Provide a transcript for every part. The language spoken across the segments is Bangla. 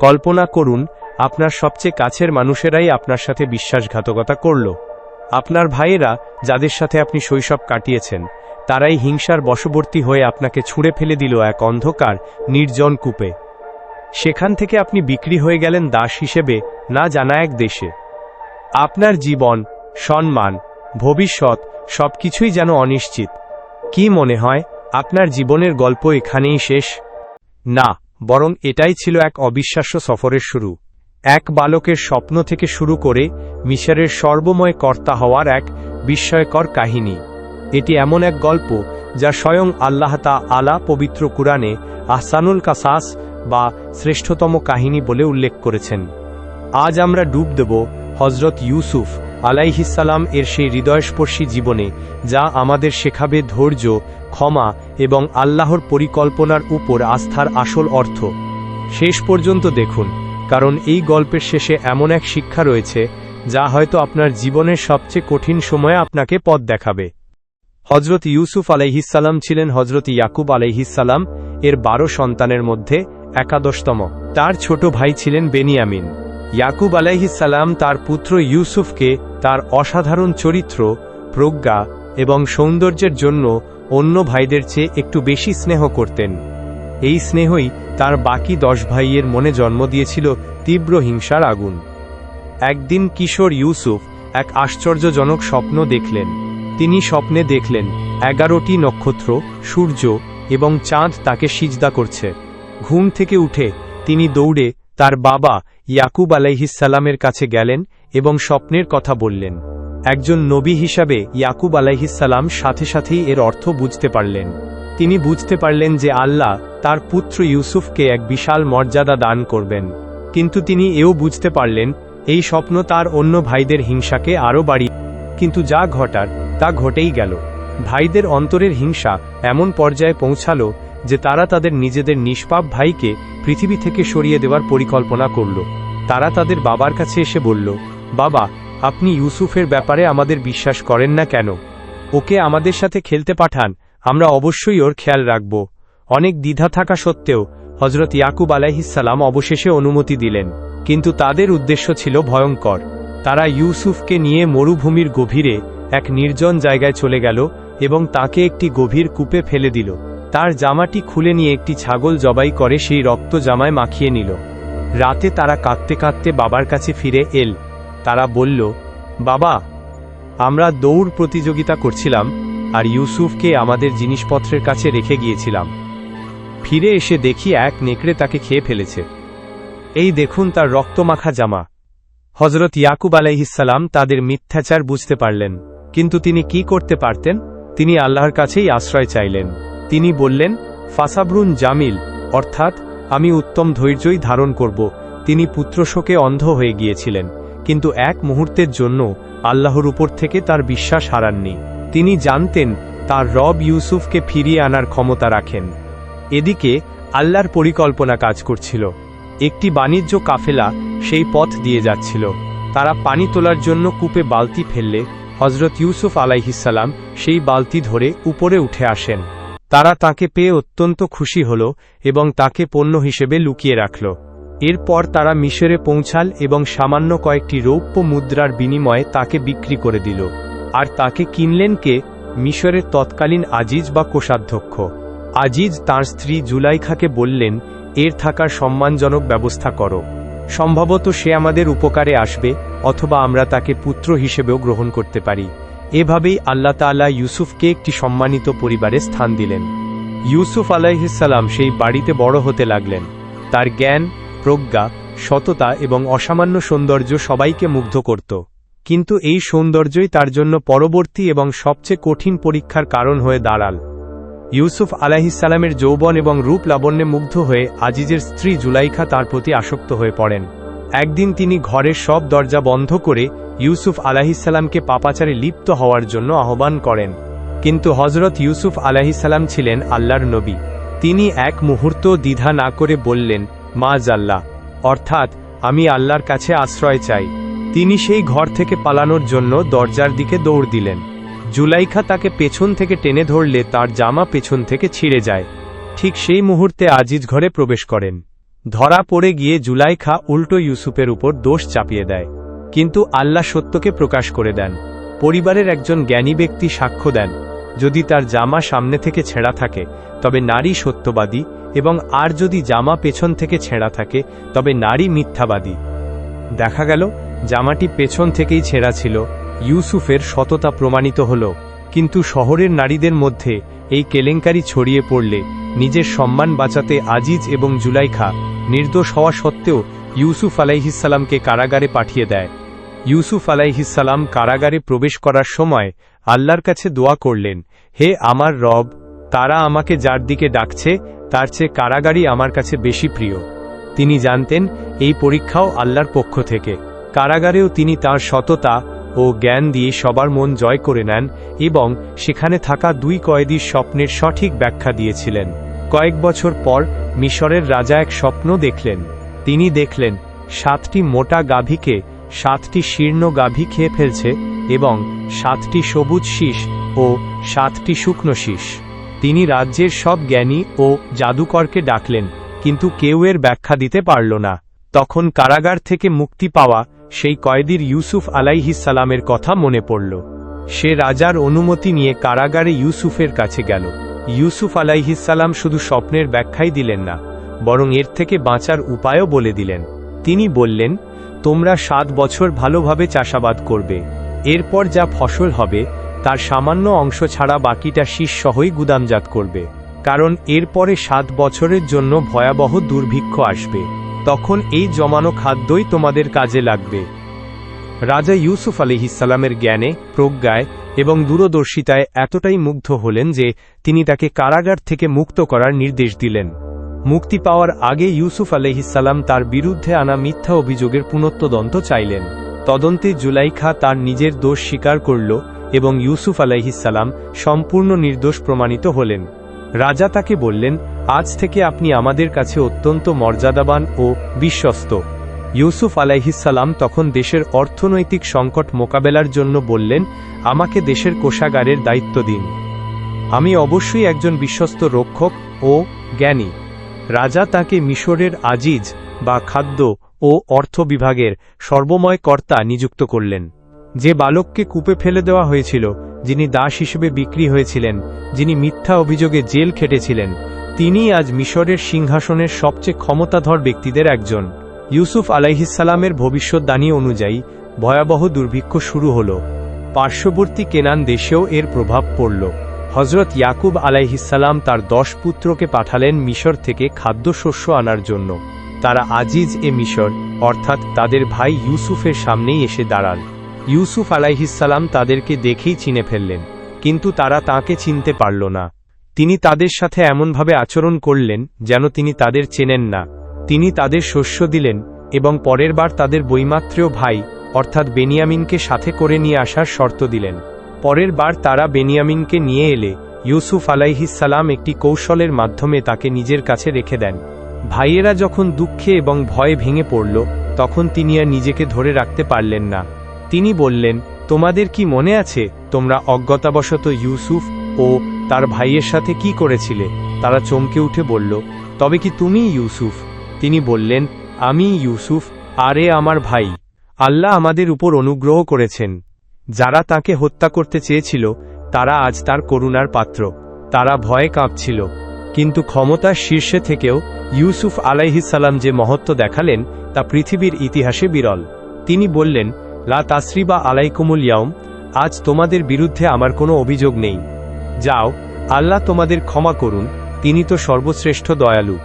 কল্পনা করুন, আপনার সবচেয়ে কাছের মানুষেরাই আপনার সাথে বিশ্বাসঘাতকতা করল। আপনার ভাইয়েরা, যাদের সাথে আপনি শৈশব কাটিয়েছেন, তারাই হিংসার বশবর্তী হয়ে আপনাকে ছুঁড়ে ফেলে দিল এক অন্ধকার, নির্জন কূপে। সেখান থেকে আপনি বিক্রি হয়ে গেলেন দাস হিসেবে, না জানা এক দেশে। আপনার জীবন, সম্মান, ভবিষ্যৎ, সবকিছুই যেন অনিশ্চিত। কি মনে হয়, আপনার জীবনের গল্প এখানেই শেষ? না। বরং এটাই ছিল এক অবিশ্বাস্য সফরের শুরু। এক বালকের স্বপ্ন থেকে শুরু করে মিশরের সর্বময় কর্তা হওয়ার এক বিস্ময়কর কাহিনী। এটি এমন এক গল্প যা স্বয়ং আল্লাহ তা আলা পবিত্র কুরআনে আহসানুল কাসাস বা শ্রেষ্ঠতম কাহিনী বলে উল্লেখ করেছেন। আজ আমরা ডুব দেব হজরত ইউসুফ আলাইহিসাল্লাম এর সেই হৃদয়স্পর্শী জীবনে, যা আমাদের শেখাবে ধৈর্য, ক্ষমা এবং আল্লাহর পরিকল্পনার উপর আস্থার আসল অর্থ। শেষ পর্যন্ত দেখুন, কারণ এই গল্পের শেষে এমন এক শিক্ষা রয়েছে, যা হয়তো আপনার জীবনের সবচেয়ে কঠিন সময়ে আপনাকে পথ দেখাবে। হজরত ইউসুফ আলাইহিসাল্লাম ছিলেন হজরত ইয়াকুব আলাইহিসাল্লাম এর বারো সন্তানের মধ্যে একাদশতম। তার ছোট ভাই ছিলেন বেনিয়ামিন। ইয়াকুব আলাইহিসাল্লাম তার পুত্র ইউসুফকে তার অসাধারণ চরিত্র, প্রজ্ঞা এবং সৌন্দর্যের জন্য অন্য ভাইদের চেয়ে একটু বেশি স্নেহ করতেন। এই স্নেহই তার বাকি দশ ভাইয়ের মনে জন্ম দিয়েছিল তীব্র হিংসার আগুন। একদিন কিশোর ইউসুফ এক আশ্চর্যজনক স্বপ্ন দেখলেন। তিনি স্বপ্নে দেখলেন, এগারোটি নক্ষত্র, সূর্য এবং চাঁদ তাকে সিজদা করছে। ঘুম থেকে উঠে তিনি দৌড়ে তার বাবা ইয়াকুব আলাইহিসাল্লামের কাছে গেলেন এবং স্বপ্নের কথা বললেন। একজন নবী হিসাবে ইয়াকুব আলাইহিসাল্লাম সাথে সাথেই এর অর্থ বুঝতে পারলেন। তিনি বুঝতে পারলেন যে আল্লাহ তার পুত্র ইউসুফকে এক বিশাল মর্যাদা দান করবেন। কিন্তু তিনি এও বুঝতে পারলেন, এই স্বপ্ন তার অন্য ভাইদের হিংসাকে আরও বাড়ি কিন্তু যা ঘটার, তা ঘটেই গেল। ভাইদের অন্তরের হিংসা এমন পর্যায়ে পৌঁছালো যে তারা তাদের নিজেদের নিষ্পাপ ভাইকে পৃথিবী থেকে সরিয়ে দেওয়ার পরিকল্পনা করল। তারা তাদের বাবার কাছে এসে বলল বাবা, আপনি ইউসুফের ব্যাপারে আমাদের বিশ্বাস করেন না কেন? ওকে আমাদের সাথে খেলতে পাঠান, আমরা অবশ্যই ওর খেয়াল রাখব। অনেক দ্বিধা থাকা সত্ত্বেও হজরত ইয়াকুব আলাইহিসাল্লাম অবশেষে অনুমতি দিলেন। কিন্তু তাদের উদ্দেশ্য ছিল ভয়ঙ্কর। তারা ইউসুফকে নিয়ে মরুভূমির গভীরে এক নির্জন জায়গায় চলে গেল এবং তাকে একটি গভীর কূপে ফেলে দিল। তার জামাটি খুলে নিয়ে একটি ছাগল জবাই করে সেই রক্ত জামায় মাখিয়ে নিল। রাতে তারা কাঁদতে কাঁদতে বাবার কাছে ফিরে এল। তারা বলল, বাবা, আমরা দৌড় প্রতিযোগিতা করছিলাম আর ইউসুফকে আমাদের জিনিসপত্রের কাছে রেখে গিয়েছিলাম। ফিরে এসে দেখি এক নেকড়ে তাকে খেয়ে ফেলেছে। এই দেখুন তার রক্তমাখা জামা। হজরত ইয়াকুব আলাইহিসাল্লাম তাদের মিথ্যাচার বুঝতে পারলেন, কিন্তু তিনি কি করতে পারতেন? তিনি আল্লাহর কাছেই আশ্রয় চাইলেন। তিনি বললেন, ফাসাবরুন জামিল, অর্থাৎ আমি উত্তম ধৈর্যই ধারণ করব। তিনি পুত্রশোকে অন্ধ হয়ে গিয়েছিলেন। কিন্তু এক মুহূর্তের জন্য আল্লাহর উপর থেকে তার বিশ্বাস হারাননি। তিনি জানতেন, তার রব ইউসুফকে ফিরিয়ে আনার ক্ষমতা রাখেন। এদিকে আল্লাহর পরিকল্পনা কাজ করছিল। একটি বাণিজ্য কাফেলা সেই পথ দিয়ে যাচ্ছিল। তারা পানি তোলার জন্য কূপে বালতি ফেললে হজরত ইউসুফ আলাইহিসাল্লাম সেই বালতি ধরে উপরে উঠে আসেন। তারা তাকে পেয়ে অত্যন্ত খুশি হল এবং তাকে পণ্য হিসেবে লুকিয়ে রাখল। এরপর তারা মিশরে পৌঁছাল এবং সামান্য কয়েকটি রৌপ্য মুদ্রার বিনিময়ে তাকে বিক্রি করে দিল। আর তাকে কিনলেন কে? মিশরের তৎকালীন আজিজ বা কোষাধ্যক্ষ। আজিজ তার স্ত্রী জুলাইখাকে বললেন, এর থাকার সম্মানজনক ব্যবস্থা করো। সম্ভবত সে আমাদের উপকারে আসবে, অথবা আমরা তাকে পুত্র হিসেবেও গ্রহণ করতে পারি। এভাবেই আল্লাহ তাআলা ইউসুফকে একটি সম্মানিত পরিবারে স্থান দিলেন। ইউসুফ আলাইহিসাল্লাম সেই বাড়িতে বড় হতে লাগলেন। তার জ্ঞান প্রজ্ঞা, সততা এবং অসামান্য সৌন্দর্য সবাইকে মুগ্ধ করত। কিন্তু এই সৌন্দর্যই তার জন্য পরবর্তী এবং সবচেয়ে কঠিন পরীক্ষার কারণ হয়ে দাঁড়াল। ইউসুফ আলাহিসাল্লামের যৌবন এবং রূপ লাবণ্যে মুগ্ধ হয়ে আজিজের স্ত্রী জুলাইখা তার প্রতি আসক্ত হয়ে পড়েন। একদিন তিনি ঘরের সব দরজা বন্ধ করে ইউসুফ আলাহিসাল্লামকে পাপাচারে লিপ্ত হওয়ার জন্য আহ্বান করেন। কিন্তু হজরত ইউসুফ আলাহিসাল্লাম ছিলেন আল্লাহর নবী। তিনি এক মুহূর্ত দ্বিধা না করে বললেন মা জাল্লা অর্থাৎ, আমি আল্লাহর কাছে আশ্রয় চাই। তিনি সেই ঘর থেকে পালানোর জন্য দরজার দিকে দৌড় দিলেন। জুলাইখা তাকে পেছন থেকে টেনে ধরলে তার জামা পেছন থেকে ছিঁড়ে যায়। ঠিক সেই মুহূর্তে আজিজ ঘরে প্রবেশ করেন। ধরা পড়ে গিয়ে জুলাইখা উল্টো ইউসুফের উপর দোষ চাপিয়ে দেয়। কিন্তু আল্লাহ সত্যকে প্রকাশ করে দেন। পরিবারের একজন জ্ঞানী ব্যক্তি সাক্ষ্য দেন। যদি তার জামা সামনে থেকে ছেঁড়া থাকে তবে নারী সত্যবাদী এবং আর যদি জামা পেছন থেকে ছেঁড়া থাকে, তবে নারী মিথ্যাবাদী। দেখা গেল, জামাটি পেছন থেকেই ছেঁড়া ছিল। ইউসুফের সততা প্রমাণিত হল। কিন্তু শহরের নারীদের মধ্যে এই কেলেঙ্কারি ছড়িয়ে পড়লে নিজের সম্মান বাঁচাতে আজিজ এবং জুলাইখা নির্দোষ হওয়া সত্ত্বেও ইউসুফ আলাইহিসাল্লামকে কারাগারে পাঠিয়ে দেয়। ইউসুফ আলাইহিসাল্লাম কারাগারে প্রবেশ করার সময় আল্লাহর কাছে দোয়া করলেন, হে আমার রব তারা আমাকে যার দিকে ডাকছে, তার চেয়ে কারাগারই আমার কাছে বেশি প্রিয়। তিনি জানতেন, এই পরীক্ষাও আল্লাহর পক্ষ থেকে। কারাগারেও তিনি তার সততা ও জ্ঞান দিয়ে সবার মন জয় করে নেন এবং সেখানে থাকা দুই কয়েদির স্বপ্নের সঠিক ব্যাখ্যা দিয়েছিলেন। কয়েক বছর পর মিশরের রাজা এক স্বপ্ন দেখলেন। তিনি দেখলেন, সাতটি মোটা গাভীকে সাতটি শীর্ণ গাভী খেয়ে ফেলছে এবং সাতটি সবুজ শীষ ও সাতটি শুকনো শীষ। তিনি রাজ্যের সব জ্ঞানী ও জাদুকরকে ডাকলেন, কিন্তু কেউ এর ব্যাখ্যা দিতে পারল না। তখন কারাগার থেকে মুক্তি পাওয়া সেই কয়েদির ইউসুফ আলাইহিসালামের কথা মনে পড়ল। সে রাজার অনুমতি নিয়ে কারাগারে ইউসুফের কাছে গেল। ইউসুফ আলাইহিসাল্লাম শুধু স্বপ্নের ব্যাখ্যাই দিলেন না, বরং এর থেকে বাঁচার উপায়ও বলে দিলেন। তিনি বললেন, তোমরা সাত বছর ভালোভাবে চাষাবাদ করবে, এরপর যা ফসল হবে তার সামান্য অংশ ছাড়া বাকিটা শীষ সহই গুদামজাত করবে। কারণ এরপরে সাত বছরের জন্য ভয়াবহ দুর্ভিক্ষ আসবে। তখন এই জমানো খাদ্যই তোমাদের কাজে লাগবে। রাজা ইউসুফ আলিহিসাল্লামের জ্ঞানে, প্রজ্ঞায় এবং দূরদর্শিতায় এতটাই মুগ্ধ হলেন যে তিনি তাকে কারাগার থেকে মুক্ত করার নির্দেশ দিলেন। মুক্তি পাওয়ার আগে ইউসুফ আলহিসাল্লাম তার বিরুদ্ধে আনা মিথ্যা অভিযোগের পুনঃতদন্ত চাইলেন। তদন্তে জুলাইখা তার নিজের দোষ স্বীকার করল এবং ইউসুফ আলাইহিসাল্লাম সম্পূর্ণ নির্দোষ প্রমাণিত হলেন। রাজা তাকে বললেন, আজ থেকে আপনি আমাদের কাছে অত্যন্ত মর্যাদাবান ও বিশ্বস্ত। ইউসুফ আলাইহিসাল্লাম তখন দেশের অর্থনৈতিক সংকট মোকাবেলার জন্য বললেন, আমাকে দেশের কোষাগারের দায়িত্ব দিন। আমি অবশ্যই একজন বিশ্বস্ত রক্ষক ও জ্ঞানী। রাজা তাকে মিশরের আজিজ বা খাদ্য ও অর্থ বিভাগের সর্বময় কর্তা নিযুক্ত করলেন। যে বালককে কূপে ফেলে দেওয়া হয়েছিল, যিনি দাস হিসেবে বিক্রি হয়েছিলেন, যিনি মিথ্যা অভিযোগে জেল খেটেছিলেন তিনি আজ মিশরের সিংহাসনের সবচেয়ে ক্ষমতাধর ব্যক্তিদের একজন। ইউসুফ আলাইহিসালামের ভবিষ্যৎদানী অনুযায়ী, ভয়াবহ দুর্ভিক্ষ শুরু হল। পার্শ্ববর্তী কেনান দেশেও এর প্রভাব পড়ল। হজরত ইয়াকুব আলাইহিসাল্লাম তার দশ পুত্রকে পাঠালেন মিশর থেকে খাদ্যশস্য আনার জন্য। তারা আজিজ এ মিশর, অর্থাৎ তাদের ভাই ইউসুফের সামনেই এসে দাঁড়াল ইউসুফ আলাইহিসাল্লাম তাদেরকে দেখেই চিনে ফেললেন, কিন্তু তারা তাকে চিনতে পারল না। তিনি তাদের সাথে এমনভাবে আচরণ করলেন, যেন তিনি তাদের চেনেন না। তিনি তাদের শস্য দিলেন, এবং পরের বার তাদের বৈমাত্রেয় ভাই, অর্থাৎ বেনিয়ামিনকে সাথে করে নিয়ে আসার শর্ত দিলেন। পরের বার তারা বেনিয়ামিনকে নিয়ে এলে, ইউসুফ আলাইহিসাল্লাম একটি কৌশলের মাধ্যমে তাকে নিজের কাছে রেখে দেন। ভাইয়েরা যখন দুঃখে এবং ভয়ে ভেঙে পড়ল, তখন তিনি আর নিজেকে ধরে রাখতে পারলেন না। তিনি বললেন, তোমাদের কি মনে আছে, তোমরা অজ্ঞতাবশত ইউসুফ ও তার ভাইয়ের সাথে কি করেছিলে? তারা চমকে উঠে বলল, তবে কি তুমি ইউসুফ? তিনি বললেন, আমি ইউসুফ, আরে আমার ভাই। আল্লাহ আমাদের উপর অনুগ্রহ করেছেন। যারা তাকে হত্যা করতে চেয়েছিল, তারা আজ তার করুণার পাত্র। তারা ভয়ে কাঁপছিল। কিন্তু ক্ষমতার শীর্ষে থেকেও ইউসুফ আলাইহিসাল্লাম যে মহত্ব দেখালেন, তা পৃথিবীর ইতিহাসে বিরল। তিনি বললেন লা তাসরিবা আলাইকুমুল ইয়াউম, আজ তোমাদের বিরুদ্ধে আমার কোনো অভিযোগ নেই। যাও, আল্লাহ তোমাদের ক্ষমা করুন, তিনি তো সর্বশ্রেষ্ঠ দয়ালু।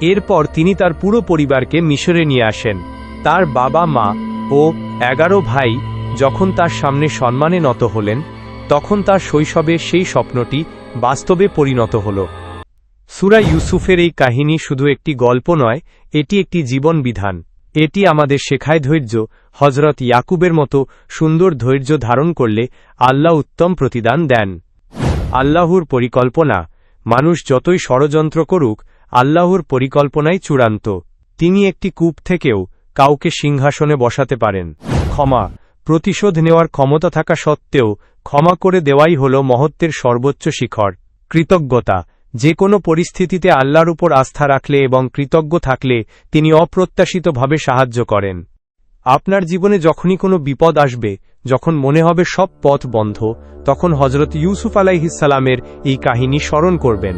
এরপর তিনি তার পুরো পরিবারকে মিশরে নিয়ে আসেন। তার বাবা মা ও এগারো ভাই যখন তার সামনে সম্মানে নত হলেন, তখন তার শৈশবে সেই স্বপ্নটি বাস্তবে পরিণত হল। সুরা ইউসুফের এই কাহিনী শুধু একটি গল্প নয়, এটি একটি জীবন বিধান। এটি আমাদের শেখায় ধৈর্য হজরত ইয়াকুবের মতো সুন্দর ধৈর্য ধারণ করলে আল্লাহ উত্তম প্রতিদান দেন। আল্লাহর পরিকল্পনা, মানুষ যতই ষড়যন্ত্র করুক, আল্লাহর পরিকল্পনাই চূড়ান্ত। তিনি একটি কূপ থেকেও কাউকে সিংহাসনে বসাতে পারেন। ক্ষমা, প্রতিশোধ নেওয়ার ক্ষমতা থাকা সত্ত্বেও ক্ষমা করে দেওয়াই হল মহত্বের সর্বোচ্চ শিখর। কৃতজ্ঞতা যে কোনো পরিস্থিতিতে আল্লাহর উপর আস্থা রাখলে এবং কৃতজ্ঞ থাকলে তিনি অপ্রত্যাশিতভাবে সাহায্য করেন। আপনার জীবনে যখনই কোনো বিপদ আসবে, যখন মনে হবে সব পথ বন্ধ, তখন হজরত ইউসুফ আলাইহিসালামের এই কাহিনী স্মরণ করবেন।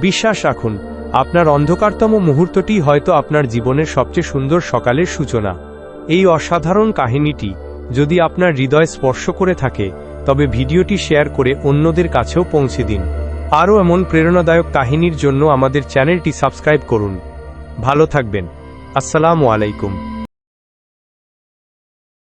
বিশ্বাস রাখুন, আপনার অন্ধকারতম মুহূর্তটি হয়তো আপনার জীবনের সবচেয়ে সুন্দর সকালের সূচনা। এই অসাধারণ কাহিনীটি যদি আপনার হৃদয় স্পর্শ করে থাকে, তবে ভিডিওটি শেয়ার করে অন্যদের কাছেও পৌঁছে দিন। আরও এমন প্রেরণাদায়ক কাহিনীর জন্য আমাদের চ্যানেলটি সাবস্ক্রাইব করুন। ভালো থাকবেন। আসসালামু আলাইকুম।